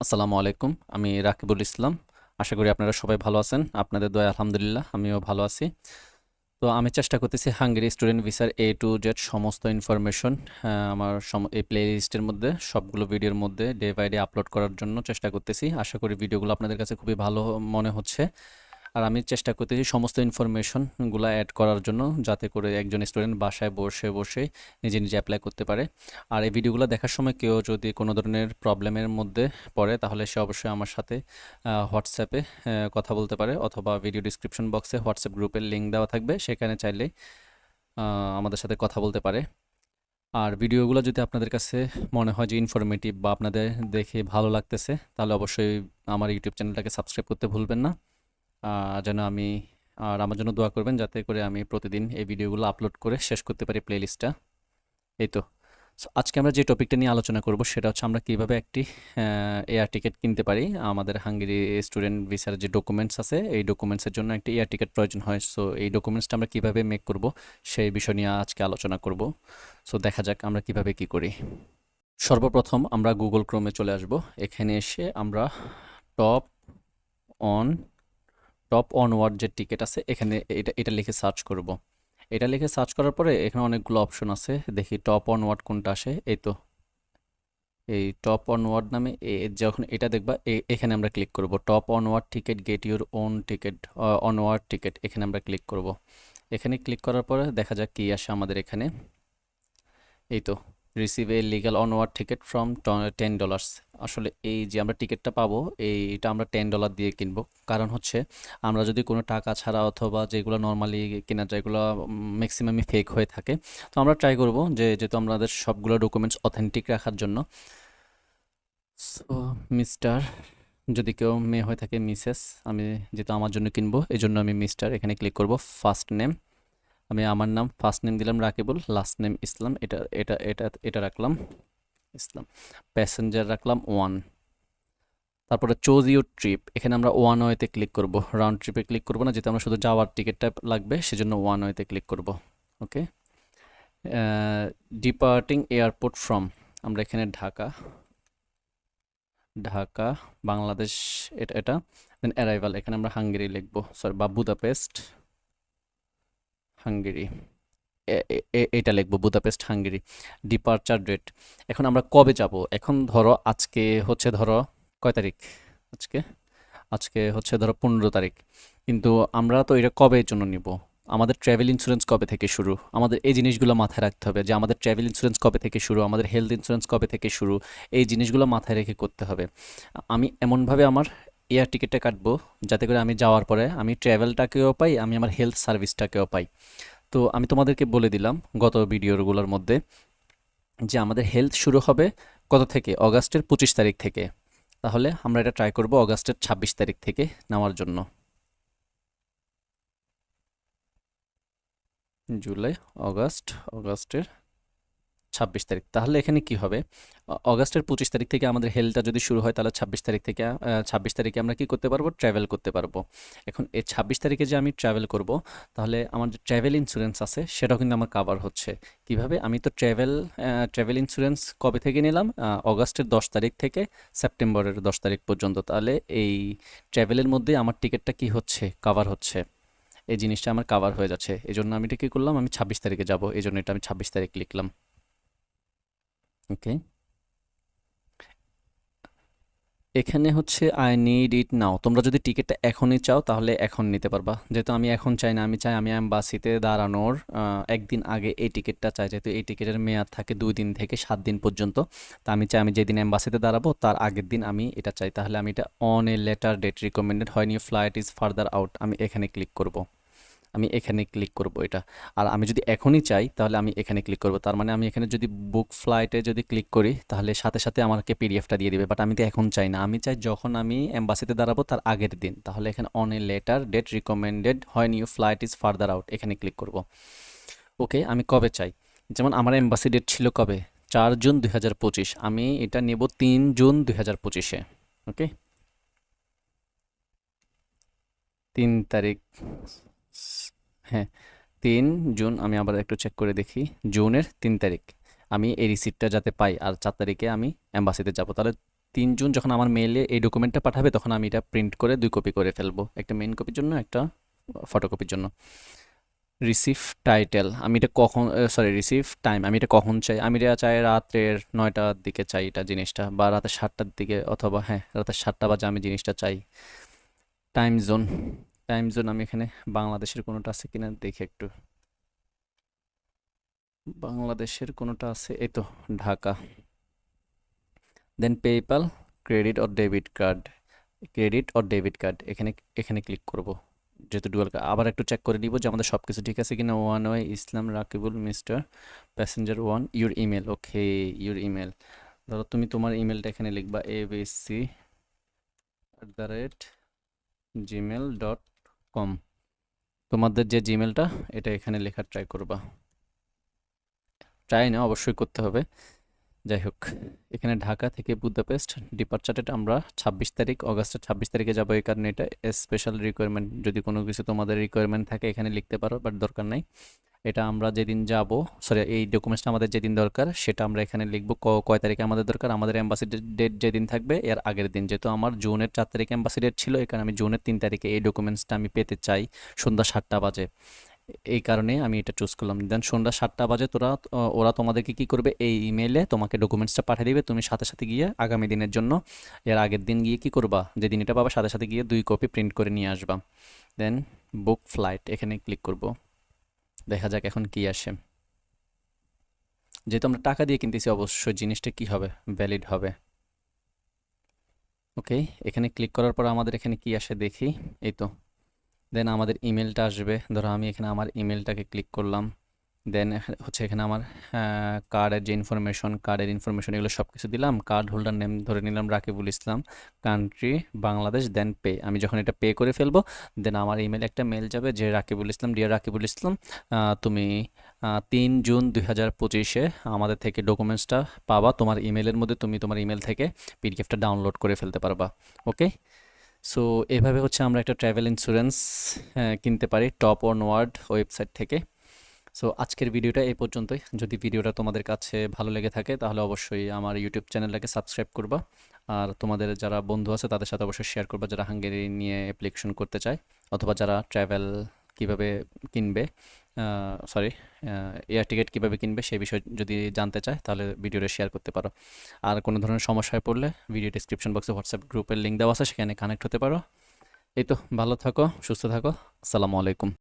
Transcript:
আসসালামু আলাইকুম, আমি রাকিবুল ইসলাম। আশা করি আপনারা সবাই ভালো আছেন। আপনাদের দয়া, আলহামদুলিল্লাহ, আমিও ভালো আছি। তো আমি চেষ্টা করতেছি হাঙ্গেরি স্টুডেন্ট ভিসার এ টু জেড সমস্ত ইনফরমেশন আমার এই প্লে লিস্টের মধ্যে, সবগুলো ভিডিওর মধ্যে ডে বাই ডে আপলোড করার জন্য চেষ্টা করতেছি। আশা করি ভিডিওগুলো আপনাদের কাছে খুবই ভালো মনে হচ্ছে। আর আমি চেষ্টা করতেছি সমস্ত ইনফরমেশনগুলো অ্যাড করার জন্য যাতে করে একজন স্টুডেন্ট বাসায় বসে বসে নিজে নিজে অ্যাপ্লাই করতে পারে। আর এই ভিডিওগুলো দেখার সময় কেউ যদি কোনো ধরনের প্রবলেমের মধ্যে পড়ে, তাহলে সে অবশ্যই আমার সাথে হোয়াটসঅ্যাপে কথা বলতে পারে অথবা ভিডিও ডিসক্রিপশন বক্সে হোয়াটসঅ্যাপ গ্রুপের লিঙ্ক দেওয়া থাকবে। সেখানে চাইলে আমাদের সাথে কথা বলতে পারে। আর ভিডিওগুলো যদি আপনাদের কাছে মনে হয় যে ইনফরমেটিভ বা আপনাদের দেখে ভালো লাগতেছে, তাহলে অবশ্যই আমার ইউটিউব চ্যানেলটাকে সাবস্ক্রাইব করতে ভুলবেন না। যেন আমি, আর আমার জন্য দোয়া করবেন যাতে করে আমি প্রতিদিন এই ভিডিওগুলো আপলোড করে শেষ করতে পারি প্লেলিস্টটা এই তো। আজকে আমরা যে টপিকটা নিয়ে আলোচনা করব সেটা হচ্ছে আমরা কীভাবে একটি এয়ার টিকিট কিনতে পারি। আমাদের হাঙ্গেরি স্টুডেন্ট ভিসার যে ডকুমেন্টস আছে, এই ডকুমেন্টসের জন্য একটি এয়ার টিকিট প্রয়োজন হয়। সো এই ডকুমেন্টসটা আমরা কীভাবে মেক করব সেই বিষয় নিয়ে আজকে আলোচনা করব। সো দেখা যাক আমরা কীভাবে কি করি। সর্বপ্রথম আমরা গুগল ক্রোমে চলে আসব। এখানে এসে আমরা টপ অন টপ অনওয়ার্ড যে টিকিট আছে, এখানে এটা এটা লিখে সার্চ করব। এটা লিখে সার্চ করার পরে এখানে অনেকগুলো অপশন আছে। দেখি টপ অনওয়ার্ড কোনটা আসে, এই তো। এই টপ অনওয়ার্ড নামে যখন এটা দেখবা এখানে আমরা ক্লিক করব। Top onward ticket get your own ticket onward ticket এখানে আমরা ক্লিক করব। এখানে ক্লিক করার পরে দেখা যাক কি আসে আমাদের এখানে। এই তো। Receive a legal onward ticket from ten dollars আসলে এই যে আমরা টিকিটটা পাবো, এইটা আমরা টেন ডলার দিয়ে কিনবো। কারণ হচ্ছে, আমরা যদি কোনো টাকা ছাড়া অথবা যেগুলো নর্মালি কেনা যায়, এগুলো ম্যাক্সিমামই ফেক হয়ে থাকে, তো আমরা ট্রাই করব যে, যেহেতু আমাদের সবগুলো ডকুমেন্টস অথেন্টিক রাখার জন্য। সো মিস্টার যদি কেউ মেয়ে হয়ে থাকে মিসেস আমি যেহেতু আমার জন্য কিনবো এই জন্য আমি মিস্টার এখানে ক্লিক করব ফার্স্ট নেম আমি আমার নাম ফার্স্ট নেম দিলাম রাকিবুল লাস্ট নেম ইসলাম, এটা এটা এটা এটা রাখলাম, ইসলাম। প্যাসেঞ্জার রাখলাম ওয়ান তারপরে চোজ ইউর ট্রিপ এখানে আমরা ওয়ান ওয়েতে ক্লিক করব। রাউন্ড ট্রিপে ক্লিক করব না, যেহেতু আমরা শুধু যাওয়ার টিকিটটা লাগবে, সেজন্য ওয়ান ওয়েতে ক্লিক করব। ওকে ডিপার্টিং এয়ারপোর্ট ফ্রম আমরা এখানে ঢাকা। ঢাকা, বাংলাদেশ, এটা এটা। দেন অ্যারাইভাল এখানে আমরা হাঙ্গেরি লিখব। সরি বা বুদাপেস্ট হাঙ্গেরি। এটা লিখব, বুদাপেস্ট, হাঙ্গেরি। Departure date. এখন আমরা কবে যাব? এখন ধরো আজকে হচ্ছে ধরো, কয় তারিখ? আজকে? আজকে হচ্ছে ধরো পনেরো তারিখ। কিন্তু আমরা তো এটা কবে জন্য নিব? আমাদের ট্রাভেল ইন্স্যুরেন্স কবে থেকে শুরু? আমাদের এই জিনিসগুলো মাথায় রাখতে হবে যে আমাদের ট্রাভেল ইন্স্যুরেন্স কবে থেকে শুরু? আমাদের হেলথ ইন্স্যুরেন্স কবে থেকে শুরু? এই জিনিসগুলো মাথায় রেখে করতে হবে। আমি এমনভাবে আমার এয়ার টিকিটটা কাটবো, যাতে করে আমি যাওয়ার পরে আমি ট্র্যাভেলটাকেও পাই, আমি আমার হেলথ সার্ভিসটাকেও পাই। তো আমি তোমাদেরকে বলে দিলাম গত ভিডিওগুলোর মধ্যে যে আমাদের হেলথ শুরু হবে কত থেকে? অগাস্টের পঁচিশ তারিখ থেকে। তাহলে আমরা এটা ট্রাই করব অগাস্টের ছাব্বিশ তারিখ থেকে নেওয়ার জন্য। জুলাই, অগাস্ট, অগাস্টের ছাব্বিশ তারিখ। তাহলে এখানে কি হবে? অগাস্টের পঁচিশ তারিখ থেকে আমাদের হেলথটা যদি শুরু হয়, তাহলে ছাব্বিশ তারিখ থেকে ছাব্বিশ তারিখে আমরা কি করতে পারব? ট্রাভেল করতে পারব। এখন এই ছাব্বিশ তারিখে যে আমি ট্রাভেল করব, তাহলে আমার যে ট্রাভেল ইন্স্যুরেন্স আছে, সেটাও কিন্তু আমার কাভার হচ্ছে। কীভাবে? আমি তো ট্রাভেল ট্রাভেল ইন্স্যুরেন্স কবে থেকে নিলাম? অগাস্টের দশ তারিখ থেকে সেপ্টেম্বরের দশ তারিখ পর্যন্ত। তাহলে এই ট্রাভেলের মধ্যে আমার টিকিটটা কি হচ্ছে? কাভার হচ্ছে। এই জিনিসটা আমার কাভার হয়ে যাচ্ছে। এই জন্য আমি এটা কি করলাম? আমি ছাব্বিশ তারিখে যাব। এই জন্য এটা আমি ছাব্বিশ তারিখ লিখলাম। ওকে। এখানে হচ্ছে আই নিড ইট নাও তোমরা যদি টিকিটটা এখনই চাও, তাহলে এখন নিতে পারবা। যেহেতু আমি এখন চাই না, আমি চাই আমি অ্যাম্বাসিতে দাঁড়ানোর একদিন আগে এই টিকিটটা চাই। যেহেতু এই টিকিটের মেয়াদ থাকে দুই দিন থেকে সাত দিন পর্যন্ত। তা আমি চাই আমি যেদিন অ্যাম্বাসিতে দাঁড়াবো, তার আগের দিন আমি এটা চাই। তাহলে আমি এটা on a later date recommended হয়নি ফ্লাইট ইজ ফার্দার আউট আমি এখানে ক্লিক করব। আমি এখানে ক্লিক করব এটা। আর আমি যদি এখনই চাই, তাহলে আমি এখানে ক্লিক করব। তার মানে আমি এখানে যদি বুক ফ্লাইটে যদি ক্লিক করি, তাহলে সাথে সাথে আমাকে পিডিএফটা দিয়ে দিবে। বাট আমি তো এখন চাই না। আমি চাই যখন আমি এম্বাসিতে দাঁড়াবো, তার আগের দিন। তাহলে এখানে on a later date recommended হয় new flight is further out এখানে ক্লিক করব। ওকে আমি কবে চাই? যেমন আমার এম্বাসি ডেট ছিল কবে? চার জুন দুই হাজার পঁচিশ। আমি এটা নেব তিন জুন দুই ওকে তিন তারিখ হ্যাঁ তিন জুন আমি আবার একটু চেক করে দেখি। জুনের তিন তারিখ আমি এই রিসিপ্টটা যাতে পাই আর চার তারিখে আমি অ্যাম্বাসিতে যাব। তাহলে তিন জুন যখন আমার মেইলে এই ডকুমেন্টটা পাঠাবে তখন আমি এটা প্রিন্ট করে দুই কপি করে ফেলব। একটা মেইন কপির জন্য, একটা ফটোকপির জন্য। রিসিভ টাইটেল আমি এটা কখন সরি রিসিভ টাইম আমি এটা কখন চাই? আমি এটা চাই রাত্রের নয়টার দিকে চাই এটা জিনিসটা বা রাতের সাতটার দিকে অথবা হ্যাঁ রাতের সাতটা বাজে আমি জিনিসটা চাই। টাইম জোন টাইম জোন আমি এখানে বাংলাদেশের কোনোটা আছে কিনা দেখি একটু। বাংলাদেশের কোনোটা আছে, এই তো Dhaka. Then PayPal credit or debit card credit or debit card এখানে এখানে ক্লিক করব। যেহেতু ডুয়াল আবার একটু চেক করে নিব যে আমাদের সব কিছু ঠিক আছে কিনা। One Y Islam Rakibul mister passenger one your email okay your email ধরো তুমি তোমার ইমেলটা এখানে লিখবা A B C at the rate Gmail dot com তোমাদের যে জিমেলটা এটা এখানে লেখার ট্রাই করবা। ট্রাই না অবশ্যই করতে হবে। যাই হোক, এখানে ঢাকা থেকে বুদাপেস্ট ডিপার্চারেট আমরা ছাব্বিশ তারিখ, অগাস্টের ছাব্বিশ তারিখে যাব এই কারণে এটা স্পেশাল রিকোয়ারমেন্ট যদি কোনো কিছু তোমাদের রিকোয়ারমেন্ট থাকে, এখানে লিখতে পারো বাট দরকার নাই। এটা আমরা যেদিন যাব সরি এই ডকুমেন্টসটা আমাদের যেদিন দরকার, সেটা আমরা এখানে লিখব কয় তারিখে আমাদের দরকার, আমাদের অ্যাম্বাসি ডেট যেদিন থাকবে, এর আগের দিন। যেহেতু আমার জুনের চার তারিখে অ্যাম্বাসি ডেট ছিল এখানে আমি জুনের তিন তারিখে এই ডকুমেন্টসটা আমি পেতে চাই। সন্ধ্যা সাতটা বাজে। এই কারণে আমি এটা চুজ করলাম। দেন সন্ধ্যা সাতটা বাজে তোরা ওরা তোমাদেরকে কি করবে? এই ইমেলে তোমাকে ডকুমেন্টসটা পাঠিয়ে দিবে। তুমি সাথে সাথে গিয়ে আগামী দিনের জন্য, এর আগের দিন গিয়ে কি করবা? যেদিন এটা পাবা, সাথে সাথে গিয়ে দুই কপি প্রিন্ট করে নিয়ে আসবা। দেন বুক ফ্লাইট এখানে ক্লিক করব। দেখা যাক এখন কি আসে। যেহেতু আমরা টাকা দিয়ে কিনতেছি, অবশ্যই জিনিসটা কি হবে? ভ্যালিড হবে। ওকে এখানে ক্লিক করার পর আমাদের এখানে কি আসে দেখি। এই তো। দেন আমাদের ইমেলটা আসবে। ধরো আমি এখানে আমার ইমেলটাকে ক্লিক করলাম। দেন হচ্ছে এখানে আমার কার্ডের যে ইনফরমেশন কার্ডের ইনফরমেশন এগুলো সব কিছু দিলাম। কার্ড হোল্ডার নেম ধরে নিলাম Rakibul Islam. Country Bangladesh then pay আমি যখন এটা পে করে ফেলব দেন আমার ইমেল একটা মেল যাবে যে, রাকিবুল ইসলাম ডিয়ার রাকিবুল ইসলাম তুমি তিন জুন দুই হাজার পঁচিশে আমাদের থেকে ডকুমেন্টসটা পাবা। তোমার ইমেলের মধ্যে তুমি তোমার ইমেল থেকে পিডিএফটা ডাউনলোড করে ফেলতে পারবা। ওকে সো এভাবে হচ্ছে আমরা একটা ট্রাভেল ইন্স্যুরেন্স কিনতে পারি টপ অন ওয়ার্ড ওয়েবসাইট থেকে। সো আজকের ভিডিওটা এই পর্যন্তই। যদি ভিডিওটা তোমাদের কাছে ভালো লেগে থাকে, তাহলে অবশ্যই আমার ইউটিউব চ্যানেলটাকে সাবস্ক্রাইব করবা। আর তোমাদের যারা বন্ধু আছে, তাদের সাথে অবশ্যই শেয়ার করবা যারা হাঙ্গেরি নিয়ে অ্যাপ্লিকেশন করতে চায়, অথবা যারা ট্রাভেল কীভাবে কিনবে সরি এয়ার টিকিট কীভাবে কিনবে সেই বিষয়ে যদি জানতে চায় তাহলে ভিডিওটা শেয়ার করতে পারো। আর কোনো ধরনের সমস্যায় পড়লে ভিডিও ডিসক্রিপশন বক্সে হোয়াটসঅ্যাপ গ্রুপের লিঙ্ক দেওয়া আছে, সেখানে কানেক্ট হতে পারো। এই তো, ভালো থাকো, সুস্থ থাকো, আসসালামু আলাইকুম।